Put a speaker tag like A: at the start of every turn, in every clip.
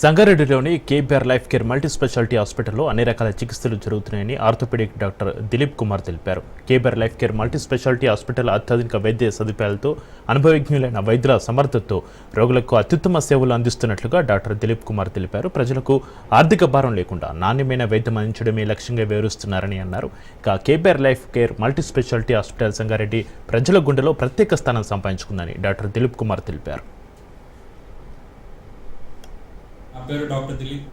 A: సంగారెడ్డిలోని KBR life care multi speciality హాస్పిటల్లో అన్ని రకాల చికిత్సలు జరుగుతున్నాయని ఆర్థోపెడిక్ డాక్టర్ దిలీప్ కుమార్ తెలిపారు. KBR life care multi speciality hospital అత్యాధునిక వైద్య సదుపాయాలతో అనుభవజ్ఞులైన వైద్యుల సమర్థతతో రోగులకు అత్యుత్తమ సేవలు అందిస్తున్నట్లుగా డాక్టర్ దిలీప్ కుమార్ తెలిపారు. ప్రజలకు ఆర్థిక భారం లేకుండా నాణ్యమైన వైద్యం అందించడమే లక్ష్యంగా వివరిస్తున్నారని అన్నారు. ఇక KBR life care multi speciality hospital Sangareddy ప్రజల గుండెలో ప్రత్యేక స్థానం సంపాదించుకుందని డాక్టర్ దిలీప్ కుమార్ తెలిపారు.
B: నా పేరు doctor Dilip.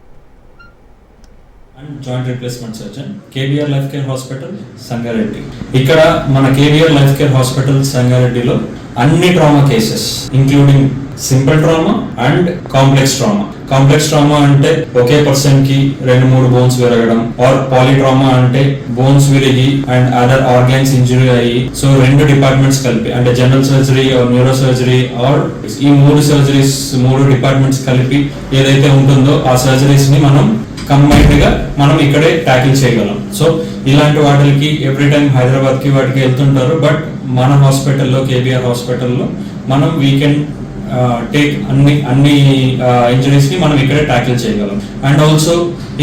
B: And joint replacement surgeon KBR life care hospital Sangareddy. ఇక్కడ మన కేబిఆర్ లైఫ్ కేర్ హాస్పిటల్ సంగారెడ్డిలో అన్ని trauma cases including simple trauma and complex trauma complex trauma అంటే ఒకే పర్సన్కి రెండు మూడు బోన్స్ విరగడం ఆర్ పాలిట్రామా అంటే బోన్స్ విరిగి అండ్ అదర్ ఆర్గాన్స్ ఇంజురీ అయ్యి సో రెండు డిపార్ట్మెంట్స్ కలిపి అంటే general surgery or neuro surgery or ఈ మూడు సర్జరీస్ మూడు డిపార్ట్మెంట్స్ కలిపి ఏదైతే ఉంటుందో ఆ సర్జరీస్ని మనం కంబైన్డ్గా మనం ఇక్కడే ట్యాకిల్ చేయగలం. సో ఇలాంటి వాటికి ఎవ్రీ టైం హైదరాబాద్కి వాటికి వెళ్తుంటారు బట్ మన హాస్పిటల్లో కేబిఆర్ హాస్పిటల్లో మనం వీకెండ్ టేక్ అన్ని అన్ని ఇంజరీస్ని మనం ఇక్కడే ట్యాకిల్ చేయగలం. అండ్ ఆల్సో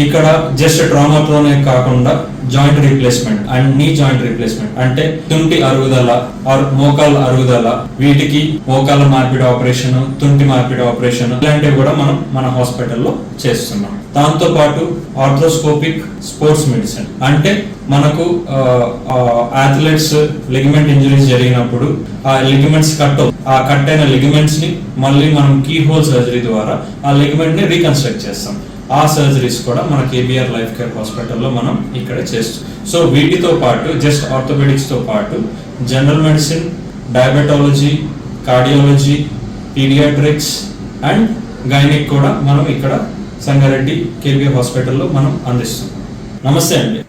B: ఇక్కడ జస్ట్ ట్రామాతోనే కాకుండా joint replacement and knee joint replacement అంటే తుంటి అరుగుదల ఆర్ మోకాల అరుగుదల వీటికి మోకాల మార్పిడి ఆపరేషన్ తుంటి మార్పిడి ఆపరేషన్ ఇలాంటివి కూడా మనం మన హాస్పిటల్లో చేస్తున్నాం. దాంతో పాటు ఆర్థ్రోస్కోపిక్ స్పోర్ట్స్ మెడిసిన్ అంటే మనకు అథ్లెట్స్ లిగమెంట్ ఇంజరీస్ జరిగినప్పుడు ఆ లిగమెంట్స్ కట్ ఆ కట్ అయిన లిగమెంట్స్ని మళ్ళీ మనం కీ హోల్ సర్జరీ ద్వారా ఆ లిగమెంట్ని రీకన్స్ట్రక్ట్ చేస్తాం. ఆ సర్జరీస్ కూడా మన కేబిఆర్ లైఫ్ కేర్ హాస్పిటల్లో మనం ఇక్కడ చేస్తాం సో వీటితో పాటు జస్ట్ ఆర్థోపెడిక్స్తో పాటు general medicine diabetology cardiology paediatrics and gynaec కూడా మనం ఇక్కడ సంగారెడ్డి కేబిఆర్ హాస్పిటల్లో మనం అందిస్తాం. నమస్తే అండి.